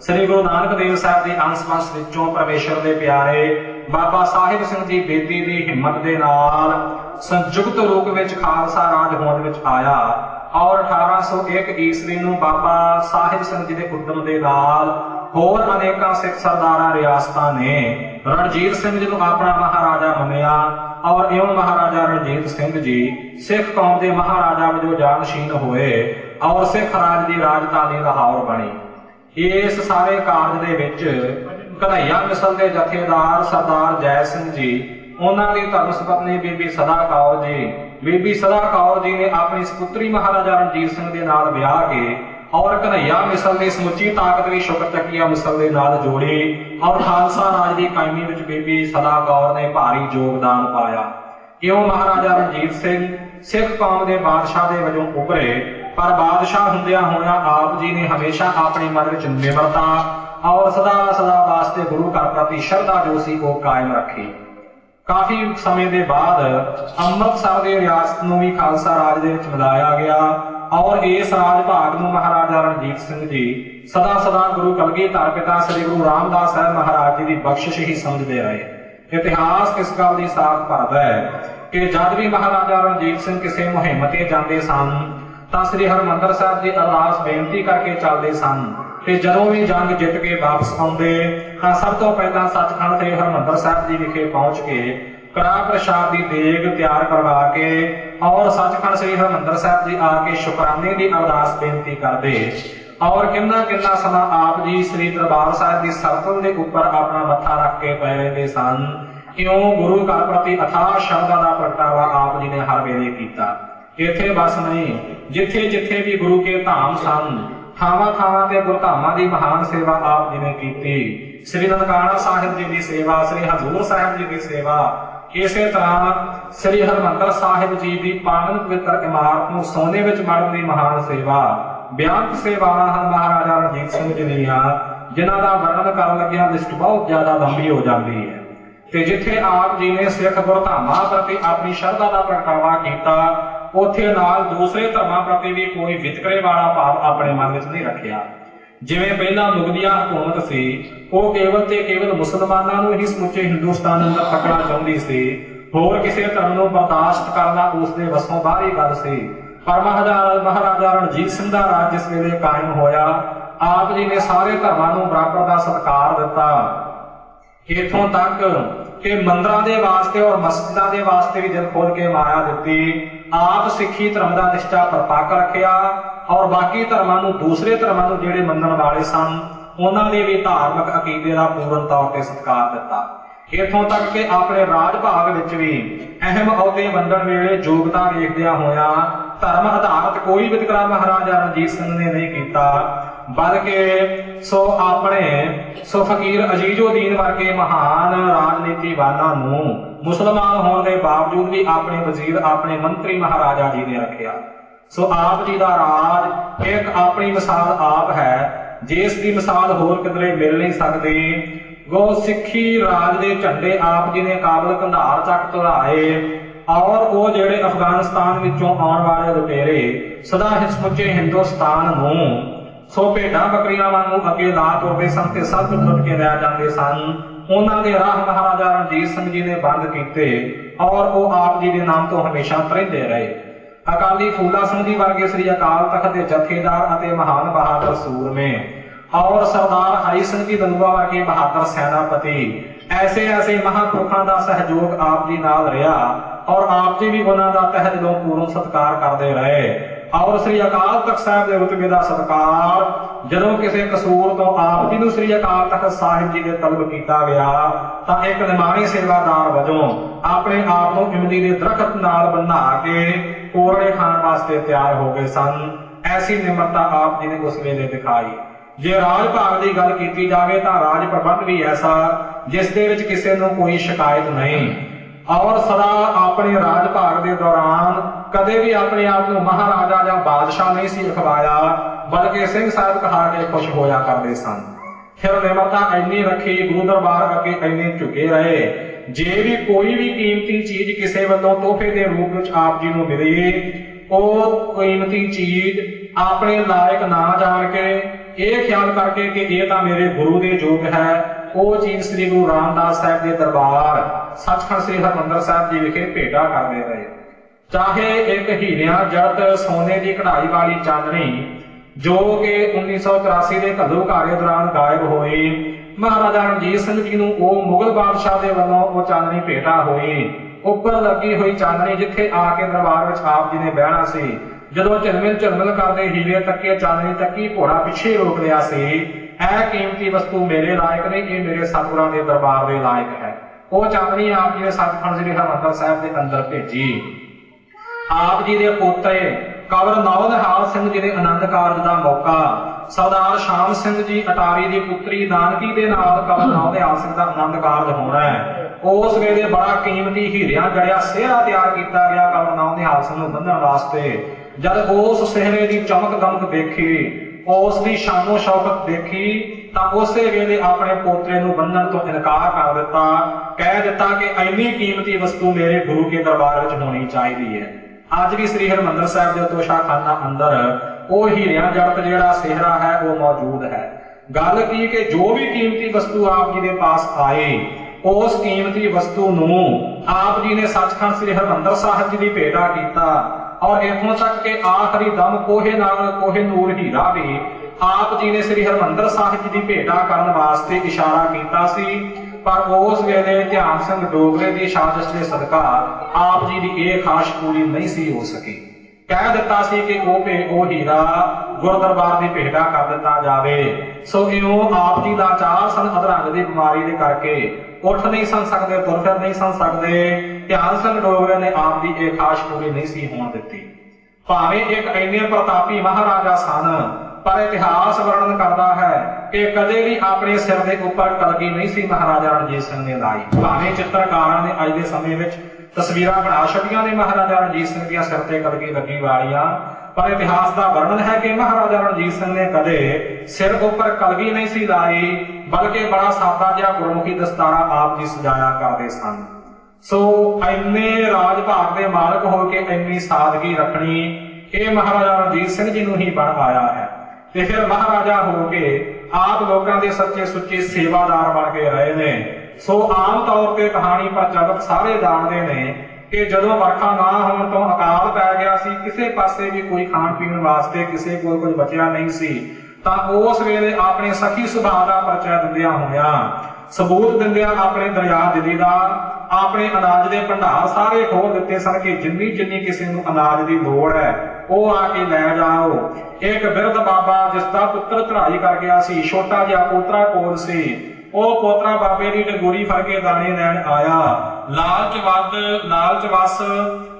ਸ੍ਰੀ ਗੁਰੂ ਨਾਨਕ ਦੇਵ ਸਾਹਿਬ ਦੇ ਅੰਸ਼-ਵੰਸ਼ ਵਿੱਚੋਂ ਪਰਮੇਸ਼ਰ ਦੇ ਪਿਆਰੇ ਬਾਬਾ ਸਾਹਿਬ ਸਿੰਘ ਜੀ ਬੇਦੀ ਦੀ ਹਿੰਮਤ ਦੇ ਨਾਲ ਸੰਯੁਕਤ ਰੂਪ ਵਿੱਚ ਖਾਲਸਾ ਰਾਜ ਹੋਂਦ ਵਿੱਚ ਆਇਆ ਔਰ 1801 ਈਸਵੀ ਨੂੰ ਬਾਬਾ ਸਾਹਿਬ ਸਿੰਘ ਜੀ ਦੇ ਉਦਮ ਦੇ ਨਾਲ ਹੋਰ ਅਨੇਕਾਂ ਸਿੱਖ ਸਰਦਾਰਾਂ, ਰਿਆਸਤਾਂ ਨੇ ਰਣਜੀਤ ਸਿੰਘ ਜੀ ਨੂੰ ਆਪਣਾ ਮਹਾਰਾਜਾ ਮੰਨਿਆ ਔਰ ਇਉਂ ਮਹਾਰਾਜਾ ਰਣਜੀਤ ਸਿੰਘ ਜੀ ਸਿੱਖ ਕੌਮ ਦੇ ਮਹਾਰਾਜਾ ਵਜੋਂ ਜਾਨਸ਼ੀਨ ਹੋਏ ਔਰ ਸਿੱਖ ਰਾਜ ਦੀ ਰਾਜਧਾਨੀ ਲਾਹੌਰ ਬਣੀ। ਇਸ ਸਾਰੇ ਕਾਰਜ ਦੇ ਵਿੱਚ ਕਨਈਆ ਮਿਸਲ ਦੇ ਜਥੇਦਾਰ ਸਰਦਾਰ ਜੈ ਸਿੰਘ ਜੀ, ਉਹਨਾਂ ਦੀ ਧਰਮ ਸੁਪਤਨੀ ਬੀਬੀ ਸਦਾ ਕੌਰ ਜੀ। ਬੀਬੀ ਸਦਾ ਕੌਰ ਜੀ ਨੇ ਆਪਣੀ ਸੁਪੁੱਤਰੀ ਮਹਾਰਾਜਾ ਰਣਜੀਤ ਸਿੰਘ ਦੇ ਨਾਲ ਵਿਆਹ ਕੇ ਔਰ ਕਨਈਆ ਮਿਸਲ ਦੀ ਸਮੁੱਚੀ ਤਾਕਤ ਵੀ ਸ਼ੁਕਰ ਚੱਕੀਆ ਮਿਸਲ ਦੇ ਨਾਲ ਜੋੜੀ ਔਰ ਖਾਲਸਾ ਰਾਜ ਦੀ ਕਾਇਮੀ ਵਿੱਚ ਬੀਬੀ ਸਦਾ ਕੌਰ ਨੇ ਭਾਰੀ ਯੋਗਦਾਨ ਪਾਇਆ। ਕਿਉਂ ਮਹਾਰਾਜਾ ਰਣਜੀਤ ਸਿੰਘ? ਸਿੱਖ ਕੌਮ ਦੇ ਬਾਦਸ਼ਾਹ ਦੇ ਵਜੋਂ ਉਭਰੇ, ਪਰ ਬਾਦਸ਼ਾਹ ਹੁੰਦਿਆਂ ਹੋਇਆ ਆਪ ਜੀ ਨੇ ਹਮੇਸ਼ਾ ਆਪਣੇ ਮਨ ਵਿੱਚ ਨਿਮਰਤਾ ਔਰ ਸਦਾ ਸਦਾ ਵਾਸਤੇ ਗੁਰੂ ਘਰ ਪ੍ਰਤੀ ਸ਼ਰਧਾ ਜੋ ਸੀ ਉਹ ਕਾਇਮ ਰੱਖੀ। ਕਾਫੀ ਸਮੇਂ ਦੇ ਬਾਅਦ ਅੰਮ੍ਰਿਤਸਰ ਦੀ ਰਿਆਸਤ ਨੂੰ ਵੀ ਖਾਲਸਾ ਰਾਜ ਦੇ ਵਿੱਚ ਮਿਲਾਇਆ ਗਿਆ ਔਰ ਇਸ ਰਾਜ ਭਾਗ ਨੂੰ ਮਹਾਰਾਜਾ ਰਣਜੀਤ ਸਿੰਘ ਜੀ ਸਦਾ ਸਦਾ ਗੁਰੂ ਕਲਗੀਧਰ ਪਿਤਾ ਸ੍ਰੀ ਗੁਰੂ ਰਾਮਦਾਸ ਸਾਹਿਬ ਮਹਾਰਾਜ ਜੀ ਦੀ ਬਖਸ਼ਿਸ਼ ਹੀ ਸਮਝਦੇ ਆਏ ਇਤਿਹਾਸ ਇਸ ਗੱਲ ਦੀ ਸਾਖ ਭਰਦਾ ਹੈ ਕਿ ਜਦ ਵੀ ਮਹਾਰਾਜਾ ਰਣਜੀਤ ਸਿੰਘ ਕਿਸੇ ਮੁਹਿੰਮ ਤੇ ਜਾਂਦੇ ਸਨ ਤਾਂ ਸ੍ਰੀ ਹਰਮੰਦਰ ਸਾਹਿਬ ਦੀ ਅਰਦਾਸ ਬੇਨਤੀ ਕਰਕੇ ਚੱਲਦੇ ਸਨ ਤੇ ਜਦੋਂ ਵੀ ਜੰਗ ਜਿੱਤ ਕੇ ਵਾਪਸ ਆਉਂਦੇ, ਤਾਂ ਸਭ ਤੋਂ ਪਹਿਲਾਂ ਸੱਚਖੰਡ ਤੇ ਹਰਮੰਦਰ ਸਾਹਿਬ ਜੀ ਵਿਖੇ ਪਹੁੰਚ ਕੇ ਕੜਾਹ ਪ੍ਰਸ਼ਾਦ ਦੀ ਦੇਗ ਤਿਆਰ ਕਰਵਾ ਕੇ ਔਰ ਸੱਚਖੰਡ ਸ੍ਰੀ ਹਰਮੰਦਰ ਸਾਹਿਬ ਜੀ ਆ ਕੇ ਸ਼ੁਕਰਾਨੇ ਦੀ ਅਰਦਾਸ ਬੇਨਤੀ ਕਰਦੇ। ਔਰ ਕਿੰਨਾ ਕਿੰਨਾ ਸਮਾਂ ਆਪ ਜੀ ਸ੍ਰੀ ਦਰਬਾਰ ਸਾਹਿਬ ਦੀ ਸਰਤਲ ਦੇ ਉੱਪਰ ਆਪਣਾ ਮੱਥਾ ਰੱਖ ਕੇ ਪਏ ਰਹਿੰਦੇ ਸਨ। ਕਿਉਂ ਗੁਰੂ ਘਰ ਪ੍ਰਤੀ ਅਥਾਹ ਸ਼ਰਧਾ ਦਾ ਪ੍ਰਗਟਾਵਾ ਆਪ ਜੀ ਨੇ ਹਰ ਵੇਲੇ ਕੀਤਾ। ਇੱਥੇ ਬਸ ਨਹੀਂ, ਜਿੱਥੇ ਜਿੱਥੇ ਵੀ ਗੁਰੂ ਕੇ ਧਾਮ ਸਨ ਥਾਵਾਂ ਥਾਵਾਂ ਤੇ ਗੁਰਧਾਮਾਂ ਦੀ ਮਹਾਨ ਸੇਵਾ ਆਪ ਜੀ ਨੇ ਕੀਤੀ। ਸ੍ਰੀ ਨਨਕਾਣਾ ਸਾਹਿਬ ਜੀ ਦੀ ਸੇਵਾ, ਸ੍ਰੀ ਹਜ਼ੂਰ ਸਾਹਿਬ ਜੀ ਦੀ ਸੇਵਾ, ਇਸੇ ਤਰ੍ਹਾਂ ਸ੍ਰੀ ਹਰਮੰਦਰ ਸਾਹਿਬ ਜੀ ਦੀ ਪਾਵਨ ਪਵਿੱਤਰ ਇਮਾਰਤ ਨੂੰ ਸੋਨੇ ਵਿੱਚ ਮੜਨ ਦੀ ਮਹਾਨ ਸੇਵਾ। ਬਿਆੰਤ ਸੇਵਾਵਾਂ ਹਨ ਮਹਾਰਾਜਾ ਰਣਜੀਤ ਸਿੰਘ ਜੀ ਦੀਆਂ, ਜਿਨ੍ਹਾਂ ਦਾ ਵਰਣਨ ਕਰਨ ਲੱਗਿਆਂ ਲਿਸਟ ਬਹੁਤ ਜ਼ਿਆਦਾ ਲੰਬੀ ਹੋ ਜਾਂਦੀ ਹੈ। ਤੇ ਜਿੱਥੇ ਆਪ ਜੀ ਨੇ ਸਿੱਖ ਗੁਰਧਾਮਾਂ ਪ੍ਰਤੀ ਆਪਣੀ ਸ਼ਰਧਾ ਦਾ ਪ੍ਰਗਟਾਵਾ ਕੀਤਾ ਉੱਥੇ ਨਾਲ ਦੂਸਰੇ ਧਰਮਾਂ ਪ੍ਰਤੀ ਵੀ ਕੋਈ ਵਿਤਕਰੇ ਵਾਲਾ ਭਾਵ ਆਪਣੇ ਮਨ ਵਿੱਚ ਨਹੀਂ ਰੱਖਿਆ। ਜਿਵੇਂ ਪਹਿਲਾਂ ਮੁਗਲਿਆ ਹਕੂਮਤ ਸੀ, ਉਹ ਕੇਵਲ ਤੇ ਕੇਵਲ ਮੁਸਲਮਾਨਾਂ ਨੂੰ ਹੀ ਸਮੁੱਚੇ ਹਿੰਦੁਸਤਾਨ ਅੰਦਰ ਪਕੜਨਾ ਚਾਹੁੰਦੀ ਸੀ। ਹੋਰ ਕਿਸੇ ਧਰਮ ਨੂੰ ਬਰਦਾਸ਼ਤ ਕਰਨਾ ਉਸ ਦੇ ਵੱਸੋਂ ਬਾਹਰੀ ਗੱਲ ਸੀ। ਪਰ ਮਹਾਰਾਜਾ ਮਹਾਰਾਜਾ ਰਣਜੀਤ ਸਿੰਘ ਦਾ ਰਾਜ ਜਿਸ ਵੇਲੇ ਕਾਇਮ ਹੋਇਆ, ਆਪ ਜੀ ਨੇ ਸਾਰੇ ਧਰਮਾਂ ਨੂੰ ਬਰਾਬਰ ਦਾ ਸਤਿਕਾਰ ਦਿੱਤਾ। ਇਥੋਂ ਤੱਕ ਕਿ ਮੰਦਰਾਂ ਦੇ ਵਾਸਤੇ ਔਰ ਮਸਜਿਦਾਂ ਦੇ ਵਾਸਤੇ ਵੀ ਦਿਲ ਖੋਲ ਕੇ ਮਾਇਆ ਦਿੱਤੀ। ਆਪ ਸਿੱਖੀ ਧਰਮ ਦਾ ਨਿਸ਼ਟਾ ਪ੍ਰਪਾਕ ਰੱਖਿਆ ਔਰ ਬਾਕੀ ਧਰਮਾਂ ਨੂੰ ਦੂਸਰੇ ਧਰਮਾਂ ਨੂੰ ਜਿਹੜੇ ਮੰਨਣ ਵਾਲੇ ਸਨ, ਉਹਨਾਂ ਦੇ ਵੀ ਧਾਰਮਿਕ ਅਕੀਦੇ ਦਾ ਪੂਰਨ ਤੌਰ ਤੇ ਸਤਿਕਾਰ ਦਿੱਤਾ। ਇਥੋਂ ਤੱਕ ਕਿ ਆਪਣੇ ਰਾਜ ਭਾਗ ਵਿੱਚ ਵੀ ਅਹਿਮ ਅਹੁਦੇ ਵੰਡਣ ਵੇਲੇ ਯੋਗਤਾ ਵੇਖਦਿਆਂ ਹੋਇਆ ਧਰਮ ਆਧਾਰਿਤ ਕੋਈ ਵਿਤਕਰਾ ਮਹਾਰਾਜਾ ਰਣਜੀਤ ਸਿੰਘ ਨੇ ਨਹੀਂ ਕੀਤਾ। ਬਲਕਿ ਸੋ ਆਪਣੇ, ਸੋ ਫਕੀਰ ਅਜੀਜ਼ੁਦੀਨ ਵਰਗੇ ਮਹਾਨ ਰਾਜਨੀਤੀਵਾਨਾਂ ਨੂੰ ਮੁਸਲਮਾਨ ਹੋਣ ਦੇ ਬਾਵਜੂਦ ਵੀ ਆਪਣੇ ਵਜ਼ੀਰ, ਆਪਣੇ ਮੰਤਰੀ ਮਹਾਰਾਜਾ ਜੀ ਨੇ ਰੱਖਿਆ। ਸੋ ਆਪ ਜੀ ਦਾ ਰਾਜ ਇੱਕ ਆਪਣੀ ਮਿਸਾਲ ਆਪ ਹੈ, ਜਿਸ ਦੀ ਮਿਸਾਲ ਹੋਰ ਕਿਧਰੇ ਮਿਲ ਨਹੀਂ ਸਕਦੀ। ਗੋ ਸਿੱਖੀ ਰਾਜ ਦੇ ਝੰਡੇ ਆਪ ਜੀ ਨੇ ਕਾਬਲ ਕੰਧਾਰ ਚੱਕ ਤੁਰਾਏ ਔਰ ਉਹ ਜਿਹੜੇ ਅਫਗਾਨਿਸਤਾਨ ਵਿੱਚੋਂ ਆਉਣ ਵਾਲੇ ਲੁਟੇਰੇ ਸਦਾ ਹੀ ਹਿੰਦੁਸਤਾਨ ਨੂੰ ਸੋ ਭੇਡਾਂ ਬੱਕਰੀਆਂ ਵਾਂਗੂ ਅੱਗੇ ਲਾ ਤੁਰਦੇ ਸਨ ਤੇ ਸਭ ਲੁੱਟ ਕੇ ਲੈ ਜਾਂਦੇ ਸਨ। ਉਹਨਾਂ ਦੇ ਰਾਹ ਮਹਾਰਾਜਾ ਰਣਜੀਤ ਸਿੰਘ ਜੀ ਨੇ ਬੰਦ ਕੀਤੇ ਔਰ ਉਹ ਆਪ ਜੀ ਦੇ ਨਾਮ ਤੋਂ ਹਮੇਸ਼ਾ ਤਰਿੰਦੇ ਰਹੇ। ਅਕਾਲੀ ਫੂਲਾ ਸਿੰਘ ਜੀ ਵਰਗੇ ਸ੍ਰੀ ਅਕਾਲ ਤਖਤ ਦੇ ਜਥੇਦਾਰ ਅਤੇ ਮਹਾਨ ਬਹਾਦਰ ਸੂਰਮੇ ਔਰ ਸਰਦਾਰ ਹਰੀ ਸਿੰਘ ਜੀ ਦਲੂਆ ਵਰਗੇ ਬਹਾਦਰ ਸੈਨਾਪਤੀ ਐਸੇ ਐਸੇ ਮਹਾਂਪੁਰਖਾਂ ਦਾ ਸਹਿਯੋਗ ਆਪ ਜੀ ਨਾਲ ਰਿਹਾ ਔਰ ਆਪ ਜੀ ਵੀ ਉਹਨਾਂ ਦਾ ਤਹਿ ਦਿਲੋਂ ਪੂਰਨ ਸਤਿਕਾਰ ਕਰਦੇ ਰਹੇ। ਔਰ ਸ੍ਰੀ ਅਕਾਲ ਤਖਤ ਸਾਹਿਬ ਦੇ ਰੁਤਬੇ ਦਾ ਸਤਿਕਾਰ ਜਦੋਂ ਕਿਸੇ ਕਸੂਰ ਤੋਂ ਆਪ ਜੀ ਨੂੰ ਸ੍ਰੀ ਅਕਾਲ ਤਖਤ ਸਾਹਿਬ ਜੀ ਦੇ ਤਲਬ ਕੀਤਾ ਗਿਆ, ਤਾਂ ਇੱਕ ਨਿਮਾਣੀ ਸੇਵਾਦਾਰ ਵਜੋਂ ਆਪਣੇ ਆਪ ਨੂੰ ਇਮਲੀ ਦੇ ਦਰਖਤ ਨਾਲ ਬੰਨ੍ਹਾ ਕੇ ਕੋਰੜੇ ਖਾਣ ਵਾਸਤੇ ਤਿਆਰ ਹੋ ਗਏ ਸਨ। ਐਸੀ ਨਿਮਰਤਾ ਆਪ ਜੀ ਨੇ ਉਸ ਵੇਲੇ ਦਿਖਾਈ। ਜੇ ਰਾਜ ਭਾਗ ਦੀ ਗੱਲ ਕੀਤੀ ਜਾਵੇ ਤਾਂ ਰਾਜ ਪ੍ਰਬੰਧ ਵੀ ਐਸਾ, ਜਿਸ ਦੇ ਵਿੱਚ ਕਿਸੇ ਨੂੰ ਕੋਈ ਸ਼ਿਕਾਇਤ ਨਹੀਂ। ਔਰ ਸਦਾ ਆਪਣੇ ਰਾਜ ਭਾਗ ਦੇ ਦੌਰਾਨ ਕਦੇ ਵੀ ਆਪਣੇ ਆਪ ਨੂੰ ਮਹਾਰਾਜਾ ਜਾਂ ਬਾਦਸ਼ਾਹ ਨਹੀਂ ਸੀ ਅਖਵਾਇਆ ਬਲਕਿ ਸਿੰਘ ਸਾਹਿਬ ਕਹਾ ਕੇ ਖੁਸ਼ ਹੋਇਆ ਕਰਦੇ ਸਨ। ਫਿਰ ਨਿਮਰਤਾ ਇੰਨੀ ਰੱਖੀ, ਗੁਰੂ ਦਰਬਾਰ ਅੱਗੇ ਇੰਨੇ ਝੁਕੇ ਰਹੇ। ਜੇ ਵੀ ਕੋਈ ਵੀ ਕੀਮਤੀ ਚੀਜ਼ ਕਿਸੇ ਵੱਲੋਂ ਤੋਹਫੇ ਦੇ ਰੂਪ ਵਿੱਚ ਆਪ ਜੀ ਨੂੰ ਮਿਲੇ, ਉਹ ਕੀਮਤੀ ਚੀਜ਼ ਆਪਣੇ ਲਾਇਕ ਨਾ ਜਾਣ ਕੇ ਇਹ ਖਿਆਲ ਕਰਕੇ ਕਿ ਇਹ ਤਾਂ ਮੇਰੇ ਗੁਰੂ ਦੇ ਯੋਗ ਹੈ। ਉਹ ਚੀਜ਼ ਸ੍ਰੀ ਗੁਰੂ ਰਾਮਦਾਸ ਸਾਹਿਬ ਦੇ ਦਰਬਾਰ ਸੱਚਖੰਡ ਸ੍ਰੀ ਹਰਿਮੰਦਰ ਸਾਹਿਬ ਜੀ ਵਿਖੇ ਭੇਟਾ ਕਰਦੇ ਰਹੇ। ਚਾਹੇ ਇੱਕ ਹੀਰਿਆਂ ਜੜਤ ਸੋਨੇ ਦੀ ਕਢਾਈ ਵਾਲੀ ਚਾਂਦਨੀ ਜੋ ਕਿ 1984 ਦੇ ਘੱਲੂਘਾਰੇ ਦੌਰਾਨ ਗਾਇਬ ਹੋਈ, ਮਹਾਰਾਜਾ ਰਣਜੀਤ ਸਿੰਘ ਜੀ ਨੂੰ ਉਹ ਮੁਗਲ ਬਾਦਸ਼ਾਹ ਦੇ ਵੱਲੋਂ ਉਹ ਚਾਂਦਨੀ ਭੇਟਾ ਹੋਈ। ਉੱਪਰ ਲੱਗੀ ਹੋਈ ਚਾਂਦਨੀ ਜਿੱਥੇ ਆ ਕੇ ਦਰਬਾਰ ਵਿੱਚ ਆਪ ਜੀ ਨੇ ਬਹਿਣਾ ਸੀ ਜਦੋਂ ਝਲਮਿਲ ਝਲਮਿਲ ਕਰਦੇ ਹੀਰੇ ਤੱਕੇ ਚਾਂਦਨੀ ਤੱਕੀ, ਘੋੜਾ ਪਿੱਛੇ ਰੋਕ ਲਿਆ ਸੀ। ਇਹ ਕੀਮਤੀ ਵਸਤੂ ਮੇਰੇ ਲਾਇਕ ਨਹੀਂ, ਇਹ ਮੇਰੇ ਸਤਿਗੁਰਾਂ ਦੇ ਦਰਬਾਰ ਦੇ ਲਾਇਕ ਹੈ। ਉਹ ਚਾਂਦਨੀ ਆਪ ਜੀ ਨੇ ਸੱਚਖੰਡ ਸ੍ਰੀ ਹਰਿਮੰਦਰ ਸਾਹਿਬ ਦੇ ਅੰਦਰ ਭੇਜੀ। ਆਪ ਜੀ ਦੇ ਪੋਤੇ ਕਵਰ ਨੌਨਹਾਲ ਸਿੰਘ ਜੀ ਦੇ ਆਨੰਦ ਕਾਰਜ ਦਾ ਮੌਕਾ। ਸਰਦਾਰ ਸ਼ਾਮ ਸਿੰਘ ਜੀ ਅਟਾਰੀ ਦੀ ਪੁੱਤਰੀ ਨਾਨਕੀ ਦੇ ਨਾਲ ਕਵਰ ਨੌਨਹਾਲ ਸਿੰਘ ਦਾ ਆਨੰਦ ਕਾਰਜ ਹੋਣਾ ਹੈ। ਉਸ ਵੇਲੇ ਬੜਾ ਕੀਮਤੀ ਹੀਰਿਆਂ ਜੜਿਆ ਸਿਹਰਾ ਤਿਆਰ ਕੀਤਾ ਗਿਆ ਕਵਰ ਨੌਨਹਾਲ ਸਿੰਘ ਨੂੰ ਬੰਨਣ ਵਾਸਤੇ। ਜਦ ਉਸ ਸਿਹਰੇ ਦੀ ਚਮਕ ਦਮਕ ਦੇਖੀ, ਉਸ ਦੀ ਸ਼ਾਨੋ ਸ਼ੌਕਤ ਦੇਖੀ, ਤਾਂ ਉਸੇ ਵੇਲੇ ਆਪਣੇ ਪੋਤਰੇ ਨੂੰ ਬੰਨਣ ਤੋਂ ਇਨਕਾਰ ਕਰ ਦਿੱਤਾ। ਕਹਿ ਦਿੱਤਾ ਕਿ ਇੰਨੀ ਕੀਮਤੀ ਵਸਤੂ ਮੇਰੇ ਗੁਰੂ ਕੇ ਦਰਬਾਰ ਵਿੱਚ ਹੋਣੀ ਚਾਹੀਦੀ ਹੈ। ਅੱਜ ਵੀ ਸ੍ਰੀ ਹਰਿਮੰਦਰ ਸਾਹਿਬ ਦੇ ਤੋਸ਼ਾਖਾਨਾ ਅੰਦਰ ਉਹ ਹੀਰਿਆਂ ਜੜਤ ਜਿਹੜਾ ਸਿਹਰਾ ਹੈ, ਉਹ ਮੌਜੂਦ ਹੈ। ਗੱਲ ਕੀ ਕਿ ਜੋ ਵੀ ਕੀਮਤੀ ਵਸਤੂ ਆਪ ਜੀ ਦੇ ਪਾਸ ਆਏ, ਉਸ ਕੀਮਤੀ ਵਸਤੂ ਨੂੰ ਆਪ ਜੀ ਨੇ ਸੱਚਖੰਡ ਸ੍ਰੀ ਹਰਿਮੰਦਰ ਸਾਹਿਬ ਜੀ ਦੀ ਭੇਟਾ ਕੀਤਾ। ਔਰ ਇਥੋਂ ਤੱਕ ਕਿ ਆਖਰੀ ਦਮ ਕੋਹੇ ਨਾਲ ਕੋਹੇ ਨੂਰ ਹੀਰਾ ਵੀ ਆਪ ਜੀ ਨੇ ਸ੍ਰੀ ਹਰਿਮੰਦਰ ਸਾਹਿਬ ਜੀ ਦੀ ਭੇਟਾ ਕਰਨ ਵਾਸਤੇ ਇਸ਼ਾਰਾ ਕੀਤਾ ਸੀ, ਪਰ ਉਸ ਵੇਲੇ ਧਿਆਨ ਸਿੰਘ ਡੋਗਰੇ ਦੀ ਸਾਜ਼ਿਸ਼ ਦੇ ਸਦਕਾ ਆਪ ਜੀ ਦੀ ਇਹ ਖਾਸ਼ ਪੂਰੀ ਨਹੀਂ ਸੀ ਹੋ ਸਕੀ। ਕਹਿ ਦਿੱਤਾ ਸੀ ਕਿ ਉਹ ਭੇ ਉਹ ਹੀਰਾ ਗੁਰਦਰਬਾਰ ਦੀ ਭੇਟਾ ਕਰ ਦਿੱਤਾ ਜਾਵੇ। ਸੋ ਇਉਂ ਆਪ ਜੀ ਦਾ ਚਾਹ ਸਨ ਅਧਰੰਗ ਦੀ ਬਿਮਾਰੀ ਦੇ ਕਰਕੇ ਉੱਠ ਨਹੀਂ ਸਨ ਸਕਦੇ, ਤੁਰ ਫਿਰ ਨਹੀਂ ਸਨ ਸਕਦੇ। ਧਿਆਨ ਸਿੰਘ ਡੋਗਰੇ ਨੇ ਆਪ ਦੀ ਇਹ ਖਾਸ਼ ਪੂਰੀ ਨਹੀਂ ਸੀ ਹੋਣ ਦਿੱਤੀ। ਭਾਵੇਂ ਇੱਕ ਇੰਨੇ ਪ੍ਰਤਾਪੀ ਮਹਾਰਾਜਾ ਸਨ, ਪਰ ਇਤਿਹਾਸ ਵਰਣਨ ਕਰਦਾ ਹੈ ਕਿ ਕਦੇ ਵੀ ਆਪਣੇ ਸਿਰ ਦੇ ਉੱਪਰ ਕਲਗੀ ਨਹੀਂ ਸੀ ਮਹਾਰਾਜਾ ਰਣਜੀਤ ਸਿੰਘ ਨੇ ਲਾਈ। ਭਾਵੇਂ ਚਿੱਤਰਕਾਰਾਂ ਨੇ ਅੱਜ ਦੇ ਸਮੇਂ ਵਿੱਚ ਤਸਵੀਰਾਂ ਬਣਾ ਛੱਡੀਆਂ ਨੇ ਮਹਾਰਾਜਾ ਰਣਜੀਤ ਸਿੰਘ ਦੀਆਂ ਸਿਰ ਤੇ ਕਲਗੀ ਲੱਗੀ ਵਾਲੀਆਂ, ਪਰ ਇਤਿਹਾਸ ਦਾ ਵਰਣਨ ਹੈ ਕਿ ਮਹਾਰਾਜਾ ਰਣਜੀਤ ਸਿੰਘ ਨੇ ਕਦੇ ਸਿਰ ਉੱਪਰ ਕਲਗੀ ਨਹੀਂ ਸੀ ਲਾਈ, ਬਲਕਿ ਬੜਾ ਸਾਦਾ ਜਿਹਾ ਗੁਰਮੁਖੀ ਦਸਤਾਰਾ ਆਪ ਜੀ ਸਜਾਇਆ ਕਰਦੇ ਸਨ। ਸੋ ਐਨੇ ਰਾਜ ਭਾਗ ਦੇ ਮਾਲਕ ਹੋ ਕੇ ਇੰਨੀ ਸਾਦਗੀ ਰੱਖਣੀ, ਇਹ ਮਹਾਰਾਜਾ ਰਣਜੀਤ ਸਿੰਘ ਜੀ ਨੂੰ ਹੀ ਬਣ ਆਇਆ ਹੈ। ਤੇ ਫਿਰ ਮਹਾਰਾਜਾ ਹੋ ਕੇ ਆਪ ਲੋਕਾਂ ਦੇ ਸੱਚੇ ਸੁੱਚੇ ਸੇਵਾਦਾਰ ਬਣ ਕੇ ਰਹੇ ਨੇ। ਸੋ ਆਮ ਤੌਰ ਤੇ ਕਹਾਣੀ ਪ੍ਰਚਲਿਤ ਸਾਰੇ ਜਾਣਦੇ ਨੇ ਕਿ ਜਦੋਂ ਵਰਖਾ ਨਾ ਹੋਣ ਤੋਂ ਅਕਾਲ ਪੈ ਗਿਆ ਸੀ, ਕਿਸੇ ਪਾਸੇ ਵੀ ਕੋਈ ਖਾਣ ਪੀਣ ਵਾਸਤੇ ਕਿਸੇ ਕੋਲ ਕੋਈ ਬਚਿਆ ਨਹੀਂ ਸੀ, ਤਾਂ ਉਸ ਵੇਲੇ ਆਪਣੇ ਸਖੀ ਸੁਭਾਅ ਦਾ ਪਰਚਾ ਦਿੰਦਿਆਂ ਹੋਇਆ ਸਬੂਤ ਦਿੰਦਿਆਂ ਆਪਣੇ ਦਰਿਆ ਦਿਲੀ ਦਾ, ਆਪਣੇ ਅਨਾਜ ਦੇ ਭੰਡਾਰ ਸਾਰੇ ਖੋਲ ਦਿੱਤੇ ਸਨ ਕਿ ਜਿੰਨੀ ਜਿੰਨੀ ਕਿਸੇ ਨੂੰ ਅਨਾਜ ਦੀ ਲੋੜ ਹੈ, ਉਹ ਆ ਕੇ ਲੈ ਜਾਓ। ਇੱਕ ਬਿਰਧ ਬਾਬਾ ਜਿਸ ਦਾ ਪੁੱਤਰ ਚੜ੍ਹਾਈ ਕਰ ਗਿਆ ਸੀ, ਛੋਟਾ ਜਿਹਾ ਪੋਤਰਾ ਕੋਲ ਸੀ? ਉਹ ਪੋਤਰਾ ਬਾਬੇ ਦੀ ਡਗੋਰੀ ਫੜ ਕੇ ਦਾਣੇ ਲੈਣ ਆਇਆ। ਲਾਲਚ ਵੱਧ, ਲਾਲਚ ਵਸ,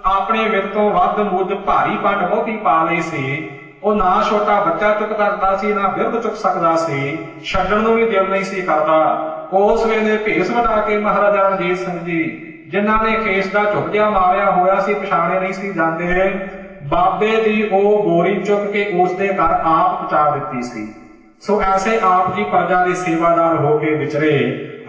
ਆਪਣੇ ਵਿੱਤ ਤੋਂ ਵੱਧ ਮੁੱਦ ਭਾਰੀ ਪੰਡ ਬਹੁਤੀ ਪਾ ਲਈ ਸੀ। ਉਹ ਨਾ ਛੋਟਾ ਬੱਚਾ ਚੁੱਕ ਸਕਦਾ ਸੀ, ਨਾ ਬਿਰਧ ਚੁੱਕ ਸਕਦਾ ਸੀ, ਛੱਡਣ ਨੂੰ ਵੀ ਦਿਲ ਨਹੀਂ ਸੀ ਕਰਦਾ। ਉਸ ਵੇਲੇ ਭੇਸ ਵਟਾ ਕੇ ਮਹਾਰਾਜਾ ਰਣਜੀਤ ਸਿੰਘ ਜੀ, ਜਿਨ੍ਹਾਂ ਨੇ ਖੇਸ ਦਾ ਝੁਕ ਮਾਰਿਆ ਹੋਇਆ ਸੀ, ਪਛਾਣੇ ਨਹੀਂ ਸੀ ਜਾਂਦੇ, ਬਾਬੇ ਦੀ ਉਹ ਬੋਰੀ ਚੁੱਕ ਕੇ ਉਸ ਦੇ ਘਰ ਆਪ ਪਹੁੰਚਾ ਦਿੱਤੀ ਸੀ। ਸੋ ਐਸੇ ਆਪ ਜੀ ਪ੍ਰਜਾ ਦੇ ਸੇਵਾਦਾਰ ਹੋ ਕੇ ਵਿਚਰੇ,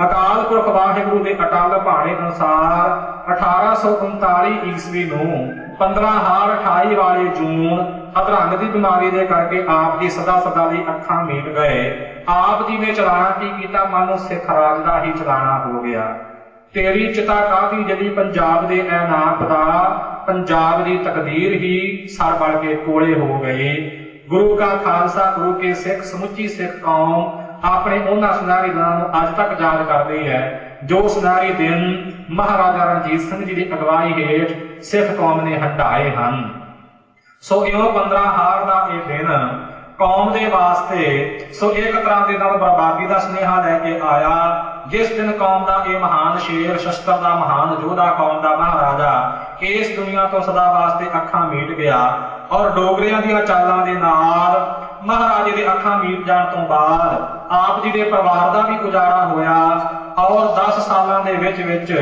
ਅਕਾਲ ਪੁਰਖ ਵਾਹਿਗੁਰੂ ਦੇ ਅਟਲ ਭਾਣੇ ਅਨੁਸਾਰ 1839 ਈਸਵੀ ਨੂੰ 15 ਹਾਰ 28 ਵਾਲੇ ਜੂਨ ਅਧਰੰਗ ਦੀ ਬਿਮਾਰੀ ਦੇ ਕਰਕੇ ਆਪ ਜੀ ਸਦਾ ਸਦਾ ਲਈ ਅੱਖਾਂ ਮੀਟ ਗਏ। ਆਪ ਜੀ ਨੇ ਚਲਾਣਾ ਕੀ ਕੀਤਾ? ਮਨ ਸਿੱਖ ਰਾਜ ਦਾ ਹੀ ਚਲਾਣਾ ਹੋ ਗਿਆ। ਤੇਰੀ ਚਿਤਾ ਕਾਹਦੀ? ਜਦੀ ਪੰਜਾਬ ਦੇ ਐਨਾਕ ਦਾ, ਪੰਜਾਬ ਦੀ ਤਕਦੀਰ ਹੀ ਸਰ ਬਲ ਕੇ ਕੋਲੇ ਹੋ ਗਏ ਗੁਰੂ ਕਾ ਖਾਲਸਾ, ਗੁਰੂ ਕੇ ਸਿੱਖ, ਸਮੁੱਚੀ ਸਿੱਖ ਕੌਮ ਆਪਣੇ ਉਹਨਾਂ ਸੁਨਾਰੀ ਦਿਨਾਂ ਨੂੰ ਅੱਜ ਤੱਕ ਯਾਦ ਕਰਦੀ ਹੈ ਜੋ ਸੁਨਾਰੀ ਦਿਨ ਮਹਾਰਾਜਾ ਰਣਜੀਤ ਸਿੰਘ ਜੀ ਦੀ ਅਗਵਾਈ ਹੇਠ ਸਿੱਖ ਕੌਮ ਨੇ ਹਟਾਏ ਹਨ। ਸੋ ਇਉਂ 15 ਹਾਰ ਦਾ ਇਹ ਦਿਨ ਕੌਮ ਦੇ ਵਾਸਤੇ, ਸੋ ਇੱਕ ਤਰ੍ਹਾਂ ਦੇ ਨਾਲ ਬਰਬਾਦੀ ਦਾ ਸੁਨੇਹਾ ਲੈ ਕੇ ਆਇਆ, ਜਿਸ ਦਿਨ ਕੌਮ ਦਾ ਇਹ ਮਹਾਨ ਸ਼ੇਰ, ਸ਼ਸਤਰ ਦਾ ਮਹਾਨ ਯੋਧਾ ਕੌਮ ਦਾ ਮਹਾਰਾਜਾ, ਇਸ ਦੁਨੀਆ ਤੋਂ ਸਦਾ ਵਾਸਤੇ ਅੱਖਾਂ ਮੀਟ ਗਿਆ ਔਰ ਡੋਗਰਿਆਂ ਦੀਆਂ ਚਾਲਾਂ ਦੇ ਨਾਲ ਮਹਾਰਾਜੇ ਦੇ ਅੱਖਾਂ ਮੀਟ ਜਾਣ ਤੋਂ ਬਾਅਦ ਆਪ ਜੀ ਦੇ ਪਰਿਵਾਰ ਦਾ ਵੀ ਗੁਜ਼ਾਰਾ ਹੋਇਆ ਔਰ 10 ਸਾਲਾਂ ਦੇ ਵਿੱਚ ਵਿੱਚ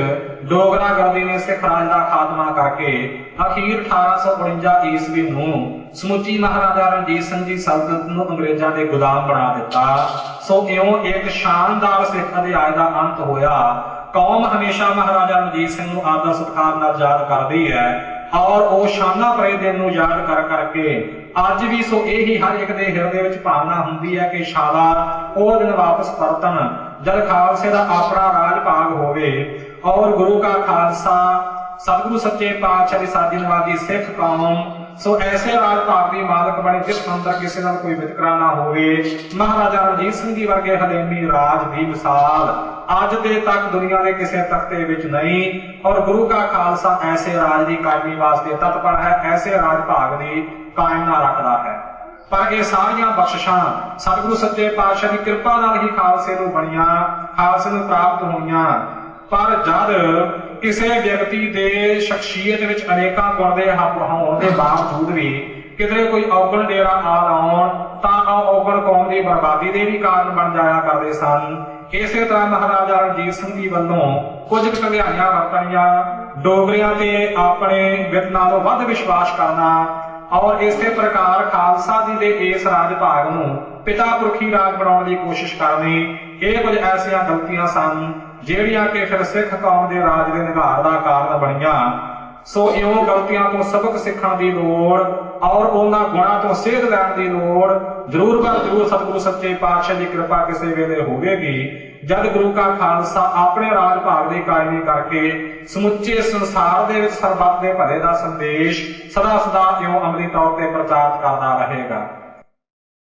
ਡੋਗਰਾ ਗਰਦੀ ਨੇ ਸਿੱਖ ਰਾਜ ਦਾ ਖਾਤਮਾ ਕਰਕੇ ਅਖੀਰ 1849 ਈਸਵੀ ਨੂੰ ਸਮੁੱਚੀ ਮਹਾਰਾਜਾ ਰਣਜੀਤ ਸਿੰਘ ਜੀ ਸਲਤਨਤ ਨੂੰ ਅੰਗਰੇਜ਼ਾਂ ਦੇ ਗੁਲਾਮ ਬਣਾ ਦਿੱਤਾ। ਸੋ ਇਉਂ ਇੱਕ ਸ਼ਾਨਦਾਰ ਸਿੱਖ ਅਧਿਆਇ ਦਾ ਅੰਤ ਹੋਇਆ। ਕੌਮ ਹਮੇਸ਼ਾ ਮਹਾਰਾਜਾ ਰਣਜੀਤ ਸਿੰਘ ਨੂੰ ਆਦਰ ਸਤਿਕਾਰ ਨਾਲ ਯਾਦ ਕਰਦੀ ਹੈ। ਔਰ ਉਹ ਸ਼ਾਨਾ ਭਰੇ ਦਿਨ ਨੂੰ ਯਾਦ ਕਰ ਕਰਕੇ ਅੱਜ ਵੀ ਸੋ ਇਹੀ ਹਰ ਇੱਕ ਦੇ ਹਿਰਦੇ ਵਿੱਚ ਭਾਵਨਾ ਹੁੰਦੀ ਹੈ ਕਿ ਸ਼ਾਲਾ ਉਹ ਦਿਨ ਵਾਪਸ ਪਰਤਣ ਜਦ ਖਾਲਸੇ ਦਾ ਆਪਣਾ ਰਾਜ ਭਾਗ ਹੋਵੇ। ਔਰ ਗੁਰੂ ਕਾ ਖਾਲਸਾ, ਸਤਿਗੁਰੂ ਸੱਚੇ ਪਾਤਸ਼ਾਹ ਦੀ ਸਾਜੀ ਨਿਵਾਜੀ ਸਿੱਖ ਕੌਮ ਸੋ ਐਸੇ ਰਾਜ ਭਾਗ ਮਾਲਕ ਬਣੇ ਜਿਸ ਅੰਦਰ ਕਿਸੇ ਨਾਲ ਕੋਈ ਵਿਤਕਰਾ ਨਾ ਹੋਵੇ। ਮਹਾਰਾਜਾ ਰਣਜੀਤ ਸਿੰਘ ਜੀ ਵਰਗੇ ਹਲੇਮੀ ਰਾਜ ਦੀ ਮਿਸਾਲ। ਅੱਜ ਦੇ ਤੱਕ ਦੁਨੀਆ ਦੇ ਕਿਸੇ ਤਖਤੇ ਵਿੱਚ ਨਹੀਂ। ਔਰ ਗੁਰੂ ਕਾ ਖਾਲਸਾ ਐਸੇ ਰਾਜ ਦੀ ਕਾਇਮੀ ਵਾਸਤੇ ਤਤਪਰ ਹੈ, ਐਸੇ ਰਾਜ ਭਾਗ ਦੀ ਕਾਇਮਨਾ ਰੱਖਦਾ ਹੈ। ਪਰ ਇਹ ਸਾਰੀਆਂ ਬਖਸ਼ਿਸ਼ਾਂ ਸਤਿਗੁਰੂ ਸੱਚੇ ਪਾਤਸ਼ਾਹ ਦੀ ਕਿਰਪਾ ਨਾਲ ਹੀ ਖਾਲਸੇ ਨੂੰ ਬਣੀਆਂ, ਖਾਲਸੇ ਨੂੰ ਪ੍ਰਾਪਤ ਹੋਈਆਂ। ਪਰ ਜਦ ਕਿਸੇ ਵਿਅਕਤੀ ਦੇ ਸ਼ਖਸੀਅਤ ਵਿੱਚ ਅਨੇਕਾਂ ਗੁਣ ਦੇ ਹੋਣ ਦੇ ਬਾਵਜੂਦ ਵੀ ਕਿਧਰੇ ਕੋਈ ਔਗਣ ਡੇਰਾ ਆ ਲਾਉਣ ਤਾਂ ਉਹ ਔਗਣ ਕੌਮ ਦੀ ਬਰਬਾਦੀ ਦੇ ਵੀ ਕਾਰਨ ਬਣ ਜਾਇਆ ਕਰਦੇ ਸਨ। ਇਸੇ ਤਰ੍ਹਾਂ ਮਹਾਰਾਜਾ ਰਣਜੀਤ ਸਿੰਘ ਜੀ ਵੱਲੋਂ ਕੁਝ ਕੁ ਕੰਗਿਆਈਆਂ ਵਰਤਣੀਆਂ ਡੋਗਰਿਆਂ ਤੇ ਆਪਣੇ ਵਿਤ ਨਾਲੋਂ ਵੱਧ ਵਿਸ਼ਵਾਸ ਕਰਨਾ ਔਰ ਇਸੇ ਪ੍ਰਕਾਰ ਖਾਲਸਾ ਜੀ ਦੇ ਇਸ ਰਾਜ ਭਾਗ ਨੂੰ ਪਿਤਾ ਪੁਰਖੀ ਰਾਜ ਬਣਾਉਣ ਦੀ ਕੋਸ਼ਿਸ਼ ਕਰਨੀ, ਇਹ ਕੁਝ ਐਸੀਆਂ ਗਲਤੀਆਂ ਸਨ ਜਿਹੜੀਆਂ ਕਿ ਫਿਰ ਸਿੱਖ ਕੌਮ ਦੇ ਰਾਜ ਦੇ ਨਿਗਾਰ ਦਾ ਕਾਰਨ ਬਣੀਆਂ, ਸੋ ਇਉਂ ਗਲਤੀਆਂ ਤੋਂ ਸਬਕ ਸਿੱਖਣ ਦੀ ਲੋੜ ਔਰ ਉਹਨਾਂ ਗੁਣਾਂ ਤੋਂ ਸੇਧ ਲੈਣ ਦੀ ਲੋੜ ਜ਼ਰੂਰ ਪਰ ਜ਼ਰੂਰ ਸਤਿਗੁਰੂ ਸੱਚੇ ਪਾਤਸ਼ਾਹ ਦੀ ਕਿਰਪਾ ਕਿਸੇ ਵੇਲੇ ਹੋਵੇਗੀ। ਜਦ ਗੁਰੂ ਕਾ ਖਾਲਸਾ ਆਪਣੇ ਰਾਜ ਭਾਗ ਦੀ ਕਾਇਮੀ ਕਰਕੇ ਸਮੁੱਚੇ ਸੰਸਾਰ ਦੇ ਵਿੱਚ ਸਰਬੱਤ ਦੇ ਭਲੇ ਦਾ ਸੰਦੇਸ਼ ਸਦਾ ਸਦਾ ਇਉਂ ਅਮਲੀ ਤੌਰ ਤੇ ਪ੍ਰਚਾਰ ਕਰਦਾ ਰਹੇਗਾ।